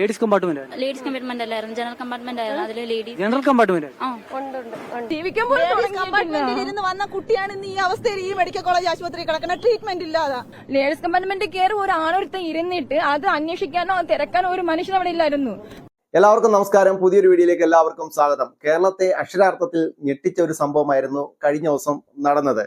Ladies compartment ladies compartment അല്ലായിരുന്നു. General compartment ആയിരുന്നു. അതിൽ ലേഡീസ് ജനറൽ കമ്പാർട്ട്മെന്റ് ജീവിക്കാൻ പോലും കമ്പാർട്ട്മെന്റിൽ ഇരുന്ന് വന്ന കുട്ടിയാണ് ഇന്ന് ഈ അവസ്ഥയിൽ ഈ മെഡിക്കൽ കോളേജ് ആശുപത്രി കിടക്കുന്ന ട്രീറ്റ്മെന്റ് ഇല്ലാതെ. ലേഡീസ് കമ്പാർട്ട്മെന്റ് കയറി ഒരു ആണൊരുത്തൻ ഇരുന്നിട്ട് അത് അന്വേഷിക്കാനോ തിരക്കാനോ ഒരു മനുഷ്യൻ അവിടെ ഇല്ലായിരുന്നു. എല്ലാവർക്കും നമസ്കാരം. പുതിയൊരു വീഡിയോയിലേക്ക് എല്ലാവർക്കും സ്വാഗതം. കേരളത്തെ അക്ഷരാർത്ഥത്തിൽ ഞെട്ടിച്ച ഒരു സംഭവമായിരുന്നു കഴിഞ്ഞ ദിവസം നടന്നത്.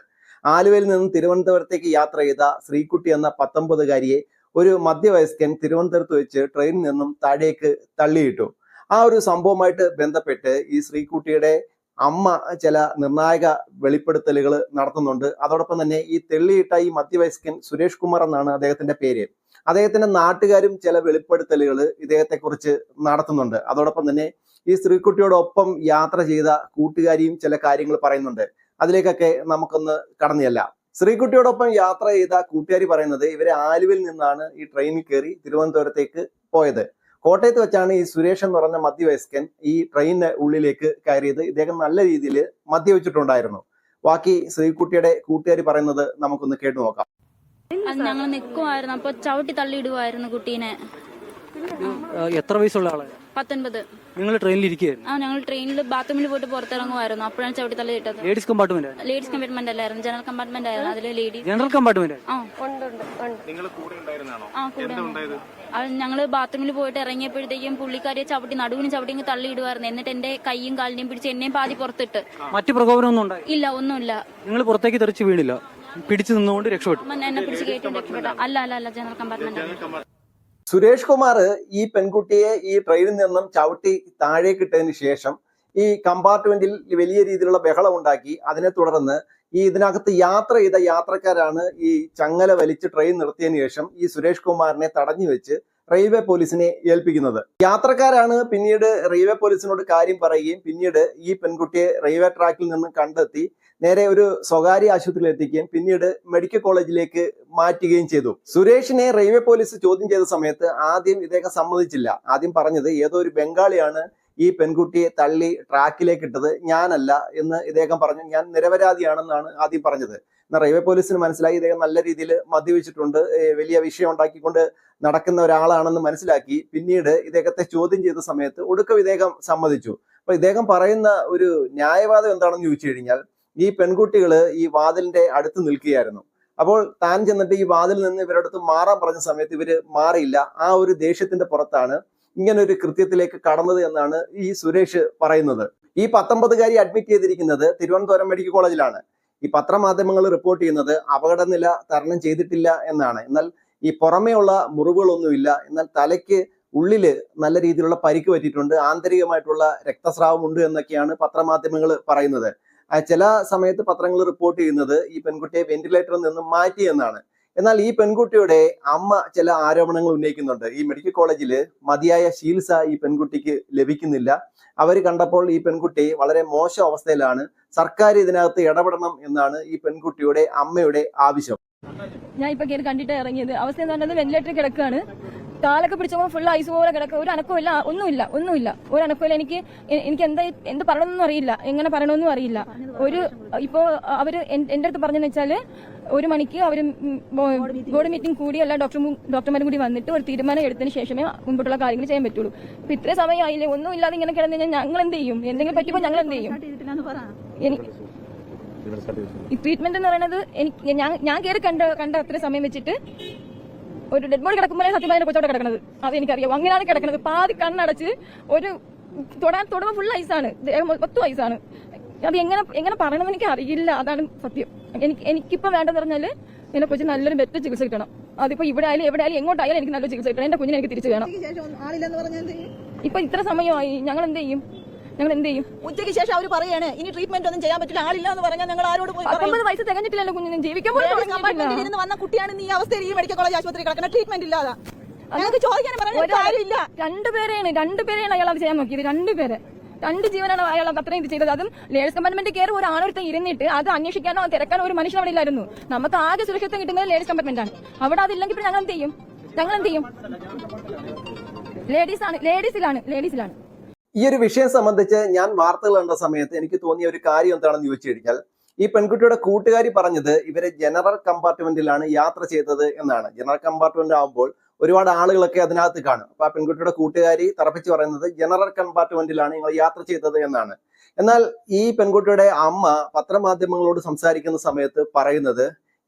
ആലുവയിൽ നിന്നും തിരുവനന്തപുരത്തേക്ക് യാത്ര ചെയ്ത ശ്രീകുട്ടി എന്ന പത്തൊമ്പതുകാരിയെ ഒരു മധ്യവയസ്കൻ തിരുവനന്തപുരത്ത് വെച്ച് ട്രെയിനിൽ നിന്നും താഴേക്ക് തള്ളിയിട്ടു. ആ ഒരു സംഭവമായിട്ട് ബന്ധപ്പെട്ട് ഈ ശ്രീകുട്ടിയുടെ അമ്മ ചില നിർണായക വെളിപ്പെടുത്തലുകൾ നടത്തുന്നുണ്ട്. അതോടൊപ്പം തന്നെ ഈ തെള്ളിയിട്ട ഈ മധ്യവയസ്കൻ സുരേഷ് കുമാർ എന്നാണ് അദ്ദേഹത്തിന്റെ പേര്. അദ്ദേഹത്തിന്റെ നാട്ടുകാരും ചില വെളിപ്പെടുത്തലുകൾ ഇദ്ദേഹത്തെ കുറിച്ച് നടത്തുന്നുണ്ട്. അതോടൊപ്പം തന്നെ ഈ സ്ത്രീക്കുട്ടിയോടൊപ്പം യാത്ര ചെയ്ത കൂട്ടുകാരിയും ചില കാര്യങ്ങൾ പറയുന്നുണ്ട്. അതിലേക്കൊക്കെ നമുക്കൊന്ന് കടന്നു ചെല്ലാം. ശ്രീകുട്ടിയോടൊപ്പം യാത്ര ചെയ്ത കൂട്ടുകാരി പറയുന്നത് ഇവരെ ആലുവിൽ നിന്നാണ് ഈ ട്രെയിനിൽ കയറി തിരുവനന്തപുരത്തേക്ക് പോയത്. കോട്ടയത്ത് വെച്ചാണ് ഈ സുരേഷ് എന്ന് പറഞ്ഞ മധ്യവയസ്കൻ ഈ ട്രെയിനിന് ഉള്ളിലേക്ക് കയറിയത്. ഇദ്ദേഹം നല്ല രീതിയിൽ മദ്യവെച്ചിട്ടുണ്ടായിരുന്നു ബാക്കി ശ്രീകുട്ടിയുടെ കൂട്ടുകാരി പറയുന്നത് നമുക്കൊന്ന് കേട്ടു നോക്കാം. ഞങ്ങൾ നിൽക്കുമായിരുന്നു അപ്പൊ ചവിട്ടി തള്ളിയിടുമായിരുന്നു കുട്ടീനെ. എത്ര വയസ്സുള്ള ആളെ പത്തൊൻപത്. നിങ്ങൾ ട്രെയിനിൽ ഇരിക്കുകയായിരുന്നു ആ ഞങ്ങൾ ട്രെയിനിൽ ബാത്റൂമിൽ പോയിട്ട് പുറത്തിറങ്ങുമായിരുന്നു അപ്പോഴാണ് ചവിട്ടി തല ഇട്ടത്. ലേഡീസ് കമ്പാർട്ട്മെന്റ് ലേഡീസ് കമ്പാർട്ട്മെന്റ് അല്ലായിരുന്നു. ജനറൽ കമ്പാർട്ട്മെന്റ് ആയിരുന്നു. അതിൽ ലേഡീസ് ജനറൽ കമ്പാർട്ട്മെന്റ് ആ. ആ കൂടെ ഞങ്ങൾ ബാത്റൂമിൽ പോയിട്ട് ഇറങ്ങിയപ്പോഴത്തേക്കും പുള്ളിക്കാരിയെ ചവിട്ടി നടുവിന് ചവിട്ടി ഇങ്ങ് തള്ളിയിടുമായിരുന്നു എന്നിട്ട് എന്റെ കൈയും കാലിനെയും പിടിച്ച് എന്നെയും പാതി പുറത്തിട്ട്. മറ്റു പ്രകോപനമൊന്നും ഉണ്ടായി ഇല്ല ഒന്നുമില്ല. നിങ്ങൾ പുറത്തേക്ക് തെറിച്ച് വീണില്ല? പിടിച്ചു നിന്നുകൊണ്ട് രക്ഷപ്പെട്ടു? അമ്മ എന്നെ പിടിച്ച് കയറ്റി രക്ഷപ്പെട്ടു. അല്ല അല്ല അല്ല ജനറൽ കമ്പാർട്ട്മെന്റ് സുരേഷ് കുമാർ ഈ പെൺകുട്ടിയെ ഈ ട്രെയിനിൽ നിന്നും ചവിട്ടി താഴേക്ക് ഇട്ടതിന് ശേഷം ഈ കമ്പാർട്ട്മെന്റിൽ വലിയ രീതിയിലുള്ള ബഹളം ഉണ്ടാക്കി. അതിനെ തുടർന്ന് ഈ ഇതിനകത്ത് യാത്ര ചെയ്ത യാത്രക്കാരാണ് ഈ ചങ്ങല വലിച്ച് ട്രെയിൻ നിർത്തിയതിനു ശേഷം ഈ സുരേഷ് കുമാറിനെ തടഞ്ഞു വെച്ച് റെയിൽവേ പോലീസിനെ ഏൽപ്പിക്കുന്നത്. യാത്രക്കാരാണ് പിന്നീട് റെയിൽവേ പോലീസിനോട് കാര്യം പറയുകയും പിന്നീട് ഈ പെൺകുട്ടിയെ റെയിൽവേ ട്രാക്കിൽ നിന്ന് കണ്ടെത്തി നേരെ ഒരു സ്വകാര്യ ആശുപത്രിയിൽ എത്തിക്കുകയും പിന്നീട് മെഡിക്കൽ കോളേജിലേക്ക് മാറ്റുകയും ചെയ്തു. സുരേഷിനെ റെയിൽവേ പോലീസ് ചോദ്യം ചെയ്ത സമയത്ത് ആദ്യം ഇദ്ദേഹം സമ്മതിച്ചില്ല. ആദ്യം പറഞ്ഞത് ഏതോ ഒരു ബംഗാളിയാണ് ഈ പെൺകുട്ടിയെ തള്ളി ട്രാക്കിലേക്ക് ഇട്ടത് ഞാനല്ല എന്ന് ഇദ്ദേഹം പറഞ്ഞു. ഞാൻ നിരപരാധിയാണെന്നാണ് ആദ്യം പറഞ്ഞത്. എന്നാൽ റെയിൽവേ പോലീസിന് മനസ്സിലായി ഇദ്ദേഹം നല്ല രീതിയിൽ മദ്യപിച്ചിട്ടുണ്ട്. വലിയ വിഷയം ഉണ്ടാക്കിക്കൊണ്ട് നടക്കുന്ന ഒരാളാണെന്ന് മനസ്സിലാക്കി. പിന്നീട് ഇദ്ദേഹത്തെ ചോദ്യം ചെയ്ത സമയത്ത് ഒടുക്കം ഇദ്ദേഹം സമ്മതിച്ചു. അപ്പൊ ഇദ്ദേഹം പറയുന്ന ഒരു ന്യായവാദം എന്താണെന്ന് ചോദിച്ചു കഴിഞ്ഞാൽ ഈ പെൺകുട്ടികൾ ഈ വാതിലിന്റെ അടുത്ത് നിൽക്കുകയായിരുന്നു. അപ്പോൾ താൻ ചെന്നിട്ട് ഈ വാതിൽ നിന്ന് ഇവരടുത്ത് മാറാൻ പറഞ്ഞ സമയത്ത് ഇവർ മാറിയില്ല. ആ ഒരു ദേഷ്യത്തിന്റെ പുറത്താണ് ഇങ്ങനെ ഒരു കൃത്യത്തിലേക്ക് കടന്നത് എന്നാണ് ഈ സുരേഷ് പറയുന്നത്. ഈ പത്തൊമ്പതുകാരി അഡ്മിറ്റ് ചെയ്തിരിക്കുന്നത് തിരുവനന്തപുരം മെഡിക്കൽ കോളേജിലാണ് ഈ പത്രമാധ്യമങ്ങൾ റിപ്പോർട്ട് ചെയ്യുന്നത് അപകടനില തരണം ചെയ്തിട്ടില്ല എന്നാണ്. എന്നാൽ ഈ പുറമേയുള്ള മുറിവുകളൊന്നുമില്ല. എന്നാൽ തലയ്ക്ക് ഉള്ളിൽ നല്ല രീതിയിലുള്ള പരിക്ക് പറ്റിയിട്ടുണ്ട്. ആന്തരികമായിട്ടുള്ള രക്തസ്രാവം ഉണ്ട് എന്നൊക്കെയാണ് പത്രമാധ്യമങ്ങൾ പറയുന്നത്. ചില സമയത്ത് പത്രങ്ങൾ റിപ്പോർട്ട് ചെയ്യുന്നത് ഈ പെൺകുട്ടിയെ വെന്റിലേറ്ററിൽ നിന്നും മാറ്റി എന്നാണ്. എന്നാൽ ഈ പെൺകുട്ടിയുടെ അമ്മ ചില ആരോപണങ്ങൾ ഉന്നയിക്കുന്നുണ്ട്. ഈ മെഡിക്കൽ കോളേജിൽ മതിയായ ചികിത്സ ഈ പെൺകുട്ടിക്ക് ലഭിക്കുന്നില്ല. അവർ കണ്ടപ്പോൾ ഈ പെൺകുട്ടി വളരെ മോശം അവസ്ഥയിലാണ്. സർക്കാർ ഇതിനകത്ത് ഇടപെടണം എന്നാണ് ഈ പെൺകുട്ടിയുടെ അമ്മയുടെ ആവശ്യം. ഞാൻ ഇപ്പൊ കണ്ടിട്ട് ഇറങ്ങിയത്. അവസ്ഥ എന്ന് വെന്റിലേറ്ററിൽ കിടക്കുകയാണ്. കാലൊക്കെ പിടിച്ചപ്പോൾ ഫുൾ ഐസ് പോലെ കിടക്കുക ഒരു അനക്കമില്ല ഒന്നുമില്ല. ഒന്നുമില്ല. ഒരു അനക്കമില്ല എനിക്ക് എനിക്ക് എന്താ എന്ത് പറയണമെന്നും അറിയില്ല. എങ്ങനെ പറയണമെന്നും അറിയില്ല. ഒരു ഇപ്പോ അവർ എന്റെ എന്റെ അടുത്ത് പറഞ്ഞെന്ന് വെച്ചാൽ ഒരു മണിക്ക് അവർ ബോർഡ് മീറ്റിംഗ് കൂടി എല്ലാ ഡോക്ടർ ഡോക്ടർമാരും കൂടി വന്നിട്ട് ഒരു തീരുമാനം എടുത്തതിന് ശേഷമേ മുൻപോട്ടുള്ള കാര്യങ്ങൾ ചെയ്യാൻ പറ്റുള്ളൂ. ഇപ്പൊ ഇത്ര സമയമായില്ലേ? ഒന്നും ഇല്ലാതെ ഇങ്ങനെ കിടന്നു കഴിഞ്ഞാൽ ഞങ്ങൾ എന്ത് ചെയ്യും എന്തെങ്കിലും പറ്റുമ്പോൾ ഞങ്ങൾ എന്ത് ചെയ്യും എനിക്ക് ട്രീറ്റ്മെന്റ് എന്ന് പറയുന്നത് എനിക്ക് ഞാൻ ഞാൻ കയറി കണ്ട കണ്ട അത്ര സമയം വെച്ചിട്ട് ഒരു ഡെഡ് ബോഡി കിടക്കുമ്പോഴേ സത്യം പറഞ്ഞ കൊച്ചോടെ കിടക്കുന്നത് അത് എനിക്കറിയാം. അങ്ങനെയാണ് കിടക്കുന്നത് പാതി കണ്ണടച്ച് ഒരു തൊടാൻ തൊടുമ്പോൾ ഫുൾ ഐസാണ് മൊത്തം ഐസാണ് അത് എങ്ങനെ എങ്ങനെ പറയണമെന്ന് എനിക്ക് അറിയില്ല അതാണ് സത്യം. എനിക്ക് എനിക്കിപ്പോ വേണ്ടെന്ന് പറഞ്ഞാൽ എന്റെ കൊച്ചു നല്ലൊരു ബെറ്റർ ചികിത്സ കിട്ടണം. അതിപ്പോ ഇവിടെ ആയാലും എവിടെ ആയാലും എങ്ങോട്ടായാലും എനിക്ക് നല്ല ചികിത്സ കിട്ടണം. എന്റെ കുഞ്ഞിനെ എനിക്ക് തിരിച്ചു വേണം. പറഞ്ഞാൽ ഇപ്പൊ ഇത്ര സമയമായി. ഞങ്ങൾ എന്ത് ചെയ്യും? ഞങ്ങൾ എന്ത് ചെയ്യും ഉച്ചയ്ക്ക് ശേഷം അവർ പറയാണ് ഇനി ട്രീറ്റ്മെന്റ് ഒന്നും ചെയ്യാൻ പറ്റില്ല ആളില്ല എന്ന് പറഞ്ഞാൽ ഞങ്ങൾ ആരോട് പോയി പറയും? പത്തൊമ്പത് വയസ്സ് തികഞ്ഞിട്ടില്ലല്ലോ കുഞ്ഞിന് ജീവിക്കാൻ പോലും ലേഡീസ് തുടങ്ങിയിട്ടില്ല. കമ്പാർട്ട്മെന്റിൽ ഇരുന്ന് വന്ന കുട്ടിയാണ് ഈ അവസ്ഥയിൽ ഈ മെഡിക്കൽ കോളേജ് ആശുപത്രി കിടക്കുന്ന ട്രീറ്റ്മെന്റ് ഇല്ലാതെ. ഞങ്ങൾക്ക് ചോദിക്കാൻ പറയാൻ ഒരാൾ- കാര്യമില്ല. രണ്ടുപേരെയാണ് രണ്ടുപേരെയാണ് അയാൾ അത് ചെയ്യാൻ നോക്കിയത്. രണ്ടുപേരെ രണ്ട് ജീവനാണ് അയാൾ അത്രയും ഇത് ചെയ്തത്. അതും ലേഡീസ് കമ്പാർട്ട്മെന്റ് കയറി ഒരു ആണൊരുത്തൻ ഇരുന്നിട്ട് അത് അന്വേഷിക്കാനോ തിരക്കാനോ ഒരു മനുഷ്യൻ അവിടെ ഇല്ലായിരുന്നു. നമുക്ക് ആകെ സുരക്ഷിതം കിട്ടുന്നത് ലേഡീസ് കമ്പാർട്ട്മെന്റ് ആണ്. അവിടെ അതില്ലെങ്കിൽ പിന്നെ ഞങ്ങൾ എന്ത് ചെയ്യും? ഞങ്ങൾ എന്ത് ചെയ്യും? ലേഡീസ് ആണ് ലേഡീസിലാണ് ലേഡീസിലാണ് ഈ ഒരു വിഷയം സംബന്ധിച്ച് ഞാൻ വാർത്തകൾ കണ്ട സമയത്ത് എനിക്ക് തോന്നിയ ഒരു കാര്യം എന്താണെന്ന് ചോദിച്ചു കഴിഞ്ഞാൽ ഈ പെൺകുട്ടിയുടെ കൂട്ടുകാരി പറഞ്ഞത് ഇവരെ ജനറൽ കമ്പാർട്ട്മെന്റിലാണ് യാത്ര ചെയ്തത് എന്നാണ്. ജനറൽ കമ്പാർട്ട്മെന്റ് ആകുമ്പോൾ ഒരുപാട് ആളുകളൊക്കെ അതിനകത്ത് കാണും. അപ്പൊ ആ പെൺകുട്ടിയുടെ കൂട്ടുകാരി തറപ്പിച്ച് പറയുന്നത് ജനറൽ കമ്പാർട്ട്മെന്റിലാണ് നിങ്ങൾ യാത്ര ചെയ്തത് എന്നാണ്. എന്നാൽ ഈ പെൺകുട്ടിയുടെ അമ്മ പത്രമാധ്യമങ്ങളോട് സംസാരിക്കുന്ന സമയത്ത് പറയുന്നത്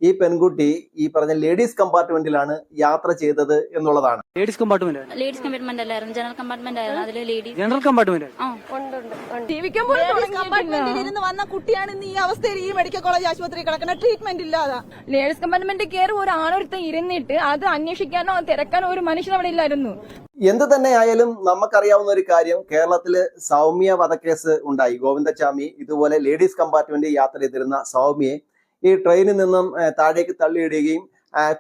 ഈ പെൺകുട്ടി ഈ പറഞ്ഞ ലേഡീസ് കമ്പാർട്ട്മെന്റിലാണ് യാത്ര ചെയ്തത് എന്നുള്ളതാണ്. ലേഡീസ് കമ്പാർട്ട്മെന്റ് ലേഡീസ് കമ്പാർട്ട്മെന്റ് അല്ലായിരുന്നു. ജനറൽ കമ്പാർട്ട്മെന്റ് ആയിരുന്നു. അതിൽ ലേഡീസ് ജനറൽ കമ്പാർട്ട്മെന്റ് ജീവിക്കാൻ പോലും കമ്പാർട്ട്മെന്റിൽ ഇരുന്ന് വന്ന കുട്ടിയാണ് ഇന്ന് ഈ അവസ്ഥയിൽ ഈ മെഡിക്കൽ കോളേജ് ആശുപത്രി കിടക്കുന്ന ട്രീറ്റ്മെന്റ് ഇല്ലാതെ. ലേഡീസ് കമ്പാർട്ട്മെന്റ് കയറി ഒരു ആണൊരുത്തൻ ഇരുന്നിട്ട് അത് അന്വേഷിക്കാനോ തിരക്കാനോ ഒരു മനുഷ്യൻ അവിടെ ഇല്ലായിരുന്നു. എന്ത് തന്നെ ആയാലും നമുക്കറിയാവുന്ന ഒരു കാര്യം കേരളത്തിൽ സൗമ്യ വധക്കേസ് ഉണ്ടായി. ഗോവിന്ദച്ചാമി ഇതുപോലെ ലേഡീസ് കമ്പാർട്ട്മെന്റ് യാത്ര ചെയ്തിരുന്ന സൗമ്യയെ ഈ ട്രെയിനിൽ നിന്നും താഴേക്ക് തള്ളിയിടുകയും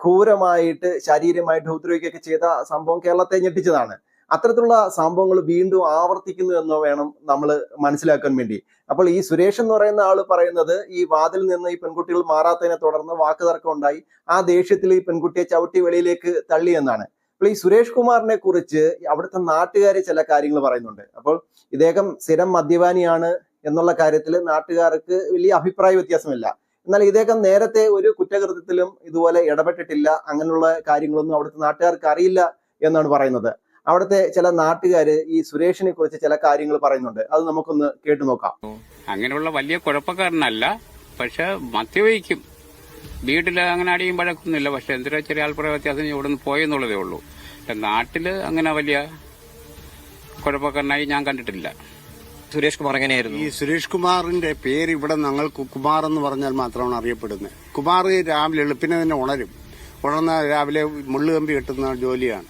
ക്രൂരമായിട്ട് ശാരീരികമായിട്ട് ഉപദ്രവിക്കുകയൊക്കെ ചെയ്ത സംഭവം കേരളത്തെ ഞെട്ടിച്ചതാണ്. അത്തരത്തിലുള്ള സംഭവങ്ങൾ വീണ്ടും ആവർത്തിക്കുന്നു എന്ന് വേണം നമ്മൾ മനസ്സിലാക്കാൻ വേണ്ടി. അപ്പോൾ ഈ സുരേഷ് എന്ന് പറയുന്ന ആൾ പറയുന്നത് ഈ വാതിൽ നിന്ന് ഈ പെൺകുട്ടികൾ മാറാത്തതിനെ തുടർന്ന് വാക്കുതർക്കം ഉണ്ടായി. ആ ദേഷ്യത്തിൽ ഈ പെൺകുട്ടിയെ ചവിട്ടി വെളിയിലേക്ക് തള്ളി എന്നാണ്. അപ്പോൾ ഈ സുരേഷ് കുമാറിനെ കുറിച്ച് അവിടുത്തെ നാട്ടുകാർ ചില കാര്യങ്ങൾ പറയുന്നുണ്ട്. അപ്പോൾ ഇദ്ദേഹം സ്ഥിരം മദ്യപാനിയാണ് എന്നുള്ള കാര്യത്തിൽ നാട്ടുകാർക്ക് വലിയ അഭിപ്രായ വ്യത്യാസമില്ല. എന്നാൽ ഇദ്ദേഹം നേരത്തെ ഒരു കുറ്റകൃത്യത്തിലും ഇതുപോലെ ഇടപെട്ടിട്ടില്ല. അങ്ങനെയുള്ള കാര്യങ്ങളൊന്നും അവിടുത്തെ നാട്ടുകാർക്ക് അറിയില്ല എന്നാണ് പറയുന്നത്. അവിടുത്തെ ചില നാട്ടുകാര് ഈ സുരേഷിനെ കുറിച്ച് ചില കാര്യങ്ങൾ പറയുന്നുണ്ട്. അത് നമുക്കൊന്ന് കേട്ടു നോക്കാം. അങ്ങനെയുള്ള വലിയ കുഴപ്പക്കാരനല്ല. പക്ഷെ മദ്യപിക്കും. വീട്ടിൽ അങ്ങനെ അടിയും പഴക്കൊന്നുമില്ല. പക്ഷെ എന്തിനാ ചെറിയ ആൾപ്പുറ വ്യത്യാസം ഇവിടെ നിന്ന് പോയെന്നുള്ളതേ ഉള്ളൂ. നാട്ടിൽ അങ്ങനെ വലിയ കുഴപ്പക്കാരനായി ഞാൻ കണ്ടിട്ടില്ല. സുരേഷ് കുമാർ എങ്ങനെയായിരുന്നു? ഈ സുരേഷ് കുമാറിന്റെ പേര് ഇവിടെ ഞങ്ങൾ കുമാർ എന്ന് പറഞ്ഞാൽ മാത്രമാണ് അറിയപ്പെടുന്നത്. കുമാർ രാവിലെ എളുപ്പിനെ തന്നെ ഉണരും. ഉണർന്ന രാവിലെ മുള്ളുകമ്പി കെട്ടുന്ന ജോലിയാണ്.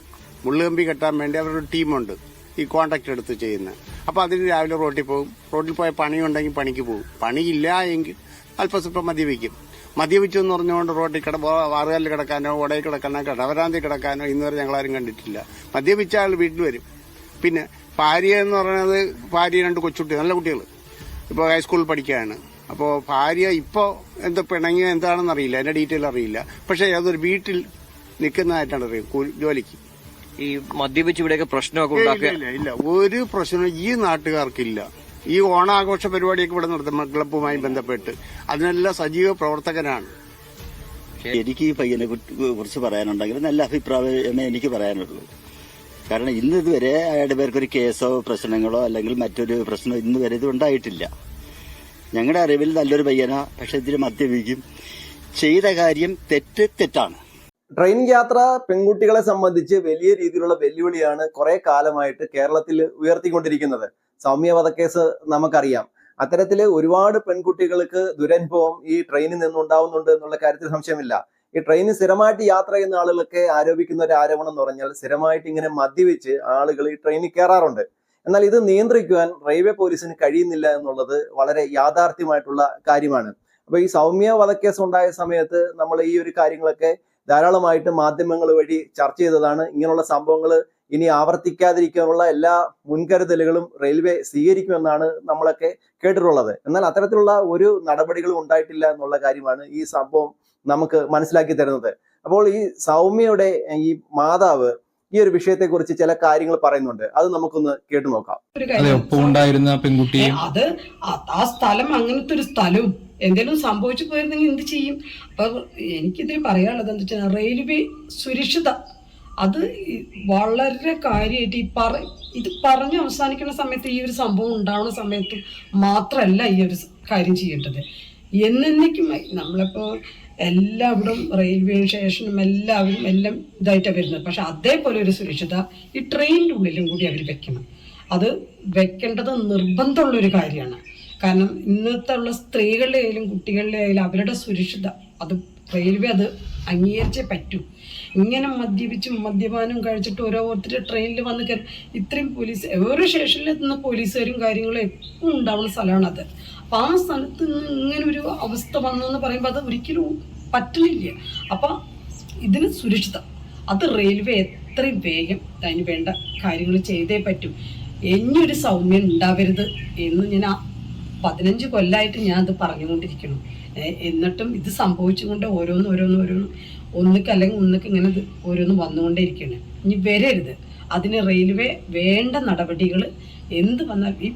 മുള്ളുകമ്പി കെട്ടാൻ വേണ്ടി അവരുടെ ടീമുണ്ട്. ഈ കോണ്ടാക്ട് എടുത്ത് ചെയ്യുന്നത്. അപ്പോൾ അതിന് രാവിലെ റോട്ടിൽ പോകും. റോട്ടിൽ പോയ പണിയുണ്ടെങ്കിൽ പണിക്ക് പോകും. പണിയില്ല എങ്കിൽ അല്പസ്വല്പം മദ്യപിക്കും. മദ്യപിച്ചു എന്ന് പറഞ്ഞുകൊണ്ട് റോട്ടിൽ കിട വാറുകാലിൽ കിടക്കാനോ ഉടയിൽ കിടക്കാനോ കടവരാന്തി കിടക്കാനോ ഇന്നുവരെ ഞങ്ങളാരും കണ്ടിട്ടില്ല. മദ്യപിച്ച ആൾ വീട്ടിൽ വരും. പിന്നെ ഭാര്യ എന്ന് പറയുന്നത് ഭാര്യ രണ്ട് കൊച്ചുകുട്ടി നല്ല കുട്ടികൾ ഇപ്പോൾ ഹൈസ്കൂളിൽ പഠിക്കുകയാണ് അപ്പോൾ ഭാര്യ ഇപ്പോൾ എന്താ പിണങ്ങിയോ എന്താണെന്ന് അറിയില്ല അതിന്റെ ഡീറ്റെയിൽ അറിയില്ല. പക്ഷേ അതൊരു വീട്ടിൽ നിൽക്കുന്നതായിട്ടാണ് അറിയാം ജോലിക്ക്. ഈ മദ്യപിച്ച് ഇവിടെയൊക്കെ പ്രശ്നമൊക്കെ ഇല്ല, ഉണ്ടാക്കുക. ഇല്ല ഇല്ല. ഒരു പ്രശ്നവും ഈ നാട്ടുകാർക്കില്ല. ഈ ഓണാഘോഷ പരിപാടിയൊക്കെ ഇവിടെ നടത്തും ക്ലബ്ബുമായി ബന്ധപ്പെട്ട് അതിനെല്ലാം സജീവ പ്രവർത്തകനാണ്. എനിക്ക് ഈ പയ്യനെ കുറിച്ച് പറയാനുണ്ടെങ്കിൽ നല്ല എന്നെ എനിക്ക് പറയാനുള്ളൂ. കാരണം ഇന്ന് ഇതുവരെ അയാളുടെ പേർക്ക് ഒരു കേസോ പ്രശ്നങ്ങളോ അല്ലെങ്കിൽ മറ്റൊരു പ്രശ്നമോ ഇന്ന് വരെ ഇത് ഉണ്ടായിട്ടില്ല. ഞങ്ങളുടെ അറിവിൽ നല്ലൊരു പയ്യന പക്ഷെ ഇതിന് മദ്യപിക്കും. ചെയ്ത കാര്യം തെറ്റ് തെറ്റാണ്. ട്രെയിൻ യാത്ര പെൺകുട്ടികളെ സംബന്ധിച്ച് വലിയ രീതിയിലുള്ള വെല്ലുവിളിയാണ് കുറെ കാലമായിട്ട് കേരളത്തിൽ ഉയർത്തിക്കൊണ്ടിരിക്കുന്നത്. സൗമ്യ വധക്കേസ് നമുക്കറിയാം. അത്തരത്തിൽ ഒരുപാട് പെൺകുട്ടികൾക്ക് ദുരനുഭവം ഈ ട്രെയിനിൽ നിന്നുണ്ടാവുന്നുണ്ട് എന്നുള്ള കാര്യത്തിൽ സംശയമില്ല. ഈ ട്രെയിനിൽ സ്ഥിരമായിട്ട് യാത്ര ചെയ്യുന്ന ആളുകളൊക്കെ ആരോപിക്കുന്ന ഒരു ആരോപണം എന്ന് പറഞ്ഞാൽ സ്ഥിരമായിട്ട് ഇങ്ങനെ മദ്യപിച്ച് ആളുകൾ ഈ ട്രെയിനിൽ കയറാറുണ്ട്. എന്നാൽ ഇത് നിയന്ത്രിക്കുവാൻ റെയിൽവേ പോലീസിന് കഴിയുന്നില്ല എന്നുള്ളത് വളരെ യാഥാർത്ഥ്യമായിട്ടുള്ള കാര്യമാണ്. അപ്പൊ ഈ സൗമ്യ വധക്കേസ് ഉണ്ടായ സമയത്ത് നമ്മൾ ഈ ഒരു കാര്യങ്ങളൊക്കെ ധാരാളമായിട്ട് മാധ്യമങ്ങൾ വഴി ചർച്ച ചെയ്തതാണ്. ഇങ്ങനെയുള്ള സംഭവങ്ങൾ ഇനി ആവർത്തിക്കാതിരിക്കാനുള്ള എല്ലാ മുൻകരുതലുകളും റെയിൽവേ സ്വീകരിക്കുമെന്നാണ് നമ്മളൊക്കെ കേട്ടിട്ടുള്ളത്. എന്നാൽ അത്തരത്തിലുള്ള ഒരു നടപടികളും ഉണ്ടായിട്ടില്ല എന്നുള്ള കാര്യമാണ് ഈ സംഭവം നമുക്ക് മനസ്സിലാക്കി തരുന്നത്. അപ്പോൾ ഈ സൗമ്യയുടെ ഈ മാതാവ് ഈ ഒരു വിഷയത്തെ കുറിച്ച് ചില കാര്യങ്ങൾ പറയുന്നുണ്ട്. അത് നമുക്കൊന്ന് കേട്ടു നോക്കാം. അതെ ഉണ്ടായിരുന്ന ആ- ആ സ്ഥലം അങ്ങനത്തെ ഒരു സ്ഥലവും എന്തെങ്കിലും സംഭവിച്ചു പോയിരുന്നെങ്കിൽ എന്ത് ചെയ്യും? അപ്പൊ എനിക്കിതിൽ പറയാനുള്ളത് എന്താ വെച്ചാൽ റെയിൽവേ സുരക്ഷിത അത് വളരെ കാര്യമായിട്ട് ഈ പറ ഇത് പറഞ്ഞ് അവസാനിക്കുന്ന സമയത്ത് ഈ ഒരു സംഭവം ഉണ്ടാവുന്ന സമയത്ത് മാത്രമല്ല ഈ ഒരു കാര്യം ചെയ്യേണ്ടത്. എന്നേക്കുമായി നമ്മളിപ്പോൾ എല്ലാവിടും റെയിൽവേ സ്റ്റേഷനും എല്ലാവരും എല്ലാം ഇതായിട്ടാണ് വരുന്നത്. പക്ഷെ അതേപോലെ ഒരു സുരക്ഷിത ഈ ട്രെയിനിന്റെ ഉള്ളിലും കൂടി അവർ വെക്കണം. അത് വെക്കേണ്ടത് നിർബന്ധമുള്ളൊരു കാര്യമാണ്. കാരണം ഇന്നത്തെ ഉള്ള സ്ത്രീകളുടെ ആയാലും കുട്ടികളുടെ ആയാലും അവരുടെ സുരക്ഷിത അത് റെയിൽവേ അത് അംഗീകരിച്ചേ പറ്റൂ. ഇങ്ങനെ മദ്യപിച്ചും മദ്യപാനം കഴിച്ചിട്ട് ഓരോരുത്തർ ട്രെയിനിൽ വന്ന് കയറി ഇത്രയും പോലീസ് ഓരോ സ്റ്റേഷനിൽ എത്തുന്ന പോലീസുകാരും കാര്യങ്ങളും എപ്പോഴും ഉണ്ടാവുന്ന സ്ഥലമാണത് അപ്പം ആ സ്ഥലത്ത് നിന്ന് ഇങ്ങനെ ഒരു അവസ്ഥ വന്നെന്ന് പറയുമ്പോൾ അത് ഒരിക്കലും പറ്റുന്നില്ല അപ്പം ഇതിന് സുരക്ഷിതം. അത് റെയിൽവേ എത്രയും വേഗം അതിന് വേണ്ട കാര്യങ്ങൾ ചെയ്തേ പറ്റും. ഇനിയൊരു സൗമ്യം ഉണ്ടാവരുത് എന്ന് ഞാൻ പതിനഞ്ച് കൊല്ലമായിട്ട് ഞാൻ അത് പറഞ്ഞുകൊണ്ടിരിക്കണം എന്നിട്ടും ഇത് സംഭവിച്ചുകൊണ്ട് ഓരോന്ന് ഓരോന്ന് ഓരോന്ന് ഒന്നിക്ക് അല്ലെങ്കിൽ ഒന്നിക്ക് ഇങ്ങനെ ഓരോന്ന് വന്നുകൊണ്ടേയിരിക്കുകയാണ്. ഇനി വരരുത്. അതിന് റെയിൽവേ വേണ്ട നടപടികൾ എന്ത് വന്നാൽ ഈ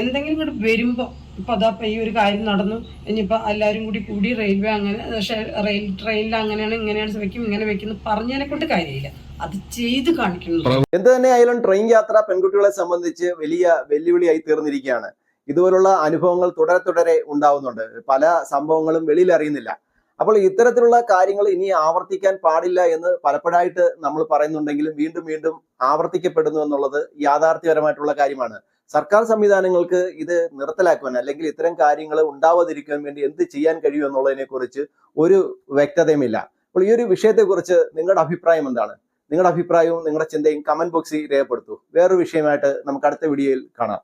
എന്തെങ്കിലും കൂടെ വരുമ്പോൾ ഇപ്പം അതാ ഈ ഒരു കാര്യം നടന്നു. ഇനിയിപ്പോൾ എല്ലാവരും കൂടി കൂടി റെയിൽവേ അങ്ങനെ റെയിൽ ട്രെയിനിൽ അങ്ങനെയാണ് ഇങ്ങനെയാണ് വെക്കും ഇങ്ങനെ വെക്കുന്നു പറഞ്ഞതിനെ കൊണ്ട് കാര്യമില്ല. അത് ചെയ്ത് കാണിക്കുന്നു എന്ത് തന്നെ ആയാലും ട്രെയിൻ യാത്ര പെൺകുട്ടികളെ സംബന്ധിച്ച് വലിയ വെല്ലുവിളിയായി തീർന്നിരിക്കുകയാണ്. ഇതുപോലുള്ള അനുഭവങ്ങൾ തുടരെ തുടരെ ഉണ്ടാവുന്നുണ്ട്. പല സംഭവങ്ങളും വെളിയിൽ അറിയുന്നില്ല. അപ്പോൾ ഇത്തരത്തിലുള്ള കാര്യങ്ങൾ ഇനി ആവർത്തിക്കാൻ പാടില്ല എന്ന് പലപ്പോഴായിട്ട് നമ്മൾ പറയുന്നുണ്ടെങ്കിലും വീണ്ടും വീണ്ടും ആവർത്തിക്കപ്പെടുന്നു എന്നുള്ളത് യാഥാർത്ഥ്യപരമായിട്ടുള്ള കാര്യമാണ്. സർക്കാർ സംവിധാനങ്ങൾക്ക് ഇത് നിർത്തലാക്കുവാൻ അല്ലെങ്കിൽ ഇത്തരം കാര്യങ്ങൾ ഉണ്ടാവാതിരിക്കാൻ വേണ്ടി എന്ത് ചെയ്യാൻ കഴിയും എന്നുള്ളതിനെ കുറിച്ച് ഒരു വ്യക്തതയുമില്ല. അപ്പോൾ ഈ ഒരു വിഷയത്തെക്കുറിച്ച് നിങ്ങളുടെ അഭിപ്രായം എന്താണ്? നിങ്ങളുടെ അഭിപ്രായവും നിങ്ങളുടെ ചിന്തയും കമന്റ് ബോക്സിൽ രേഖപ്പെടുത്തൂ. വേറൊരു വിഷയമായിട്ട് നമുക്ക് അടുത്ത വീഡിയോയിൽ കാണാം.